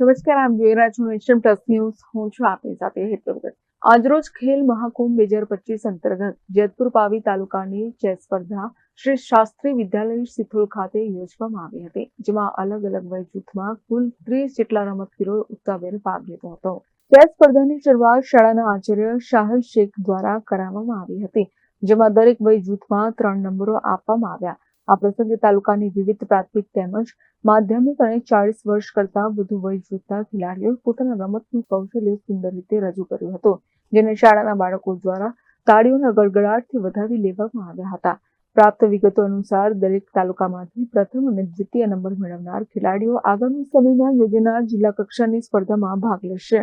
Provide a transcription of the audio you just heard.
નમસ્કાર આપ જોઈ રહ્યા છો નેશન પ્લસ ન્યૂઝ. હું છું આપની સાથે હેતુ આજરોજ ખેલ મહાકુંભ બે હજાર પચીસ અંતર્ગત જેતપુર પાવી તાલુકાની ચેસ સ્પર્ધા શ્રી શાસ્ત્રી વિદ્યાલય સિથોલ ખાતે યોજવામાં આવી હતી, જેમાં અલગ અલગ વય જૂથમાં કુલ ત્રીસ જેટલા રમતવીરો ઉત્સાહભેર ભાગ લીધો હતો. ચેસ સ્પર્ધાની શરૂઆત શાળાના આચાર્ય શાહલ શેખ દ્વારા કરાવવામાં આવી હતી, જેમાં દરેક વય જૂથમાં ત્રણ નંબરો આપવામાં આવ્યા. આ પ્રસંગે તાલુકાની વિવિધ પ્રાથમિક તેમજ માધ્યમિક અને ચાળીસ વર્ષ કરતા વધુ વય જૂથના ખેલાડીઓ પોતાના રમતનું કૌશલ્ય સુંદર રીતે રજૂ કર્યું હતું, જેને શાળાના બાળકો દ્વારા તાળીઓના ગડગડાટથી વધાવી લેવામાં આવ્યા હતા. પ્રાપ્ત વિગતો અનુસાર, દરેક તાલુકામાંથી પ્રથમ અને દ્વિતીય નંબર મેળવનાર ખેલાડીઓ આગામી સમયમાં યોજાનાર જિલ્લા કક્ષાની સ્પર્ધામાં ભાગ લેશે.